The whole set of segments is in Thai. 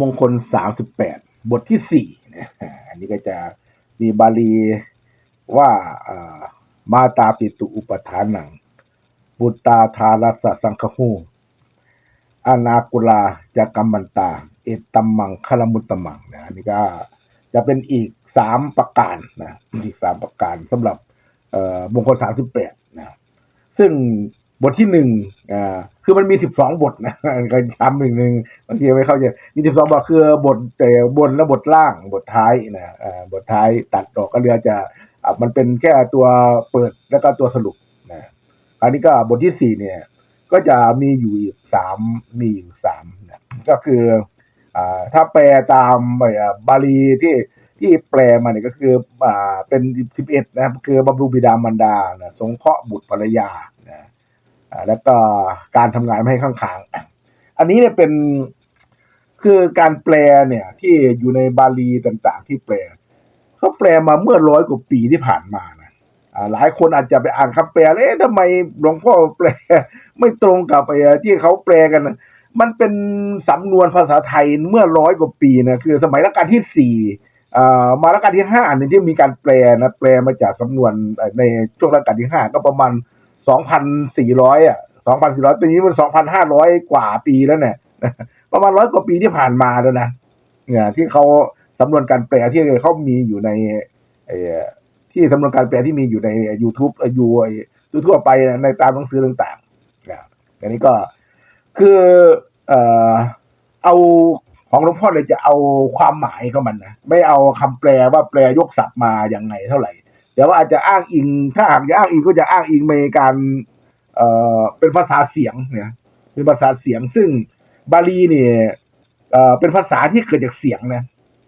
มงคลสามสิบแปดบทที่สี่นะอ่าอันนี้ก็จะมีบาลีว่าามาตาปิตุอุปทานัง บุตตาทารัสสะสังคหูอนากุลาจะกัมมันตา เอตัมมังคลมุตตมังนะอันนี้ก็จะเป็นอีกสามประการนะอีกสามประการสำหรับมงคลสามสิบแปดนะซึ่ง บทที่หนึ่งอ่า คือมันมีสิบสองบทนะก็ย้ำอีกหนึ่งบางทีไม่เข้าใจ มีสิบสองบทคือบทแต่บนและบทล่าง บทท้ายนะอ่าบทท้ายตัดดอกก็เรือจะอะมันเป็นแค่ตัวเปิดแล้วก็ตัวสรุปนะอันนี้ก็บทที่สี่เนี่ย ก็จะมีอยู่อีกสามมีอยู่สามนะก็คืออ่าถ้าแปลตามอ่าบาลีที่ที่แปลมาเนี่ยก็คืออ่าเป็นสิบเอ็ดนะคือบำรุงบิดามารดานะสงเคราะห์บุตรภรรยานะ แล้วก็การทำงานไม่ให้ข้างขางอันนี้เนี่ยเป็นคือการแปลเนี่ย ที่อยู่ในบาลีต่างๆ ที่แปลเขาแปลมาเมื่อร้อยกว่าปีที่ผ่านมานะอ่าหลายคนอาจจะไปอ่านคำแปลแล้วเอ๊ะทำไมหลวงพ่อแปล ไม่ตรงกับไอ้ที่เขาแปลกันนะมันเป็นสำนวนภาษาไทยเมื่อร้อยกว่าปีนะคือ สมัยรัชกาลที่สี่อ่ามารัชกาลที่ห้าเนี่ยที่มีการแปลนะแปลมาจากสำนวนในช่วงรัชกาลที่ห้าก็ประมาณ สองพันสี่ร้อยอะสองพันสี่ร้อยปีนี้มันสองพันห้าร้อยกว่าปีแล้วเนี่ยประมาณร้อยกว่าปีที่ผ่านมาแล้วนะเนี่ยที่เขาสำนวนการแปลที่เขามีอยู่ในอที่สำนวนการแปลที่มีอยู่ใน YouTube เอ่ออยู่ทั่วไปในตามหนังสือต่างๆนะอันนี้ก็คือเอ่อเอาของหลวงพ่อเลยจะเอาความหมายของมันนะไม่เอาคำแปลว่าแปลยกศัพท์มาอย่างไงเท่าไหร่ แต่ว่าอาจจะอ้างอิง ถ้าหากจะอ้างอิงก็จะอ้างอิงในการเอ่อเป็นภาษาเสียงเนี่ยเป็นภาษาเสียง ซึ่งบาลีเนี่ยเอ่อเป็นภาษาที่เกิดจากเสียงนะ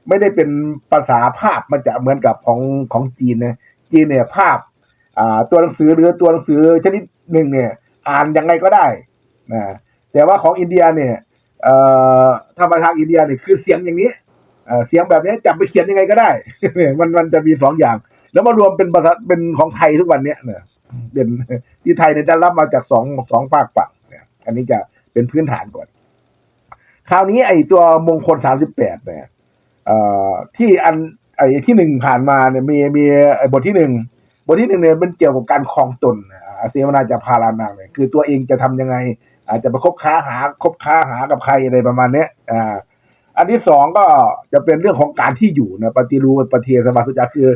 ไม่ได้เป็นภาษาภาพมันจะเหมือนกับของของจีนนะจีนเนี่ยภาพอ่าตัวหนังสือหรือตัวหนังสือชนิดหนึ่งเนี่ย อ่านยังไงก็ได้นะแต่ว่าของอินเดียเนี่ยเอ่อถ้ามาทางอินเดียเนี่ยคือเสียงอย่างนี้เอ่อเสียงแบบนี้จับไปเขียนยังไงก็ได้ มันมันจะมีสองอย่าง แล้วมารวมเป็นภาษาเป็นของไทยทุกวันเนี้ยเนี่ยเป็นที่ไทยเนี่ยได้รับมาจากสองสองภาคฝั่งเนี่ยอันนี้จะเป็นพื้นฐานก่อน คราวนี้ไอ้ตัวมงคลสามสิบแปดเนี่ยเอ่อที่อันไอ้ที่หนึ่งผ่านมาเนี่ยมีมีไอ้บทที่หนึ่งบทที่หนึ่งเนี่ยเป็นเกี่ยวกับการคลองตนอาเสวนาจะพารานาเนี่ยคือตัวเองจะทำยังไง อาจจะไปคบค้าหาคบค้าหากับใครอะไรประมาณเนี้ยอ่าอันที่สองก็จะเป็นเรื่องของการที่อยู่นะปฏิรูปประเทศสมาสุจาคือ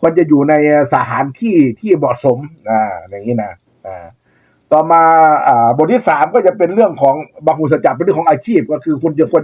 ควรจะอยู่ในสถานที่ที่เหมาะสมอ่าอย่างนี้นะอ่าต่อมาอ่าบทที่สามก็จะเป็นเรื่องของบางหุสจับเป็นเรื่องของอาชีพ ก็คือคุณจะควรจะ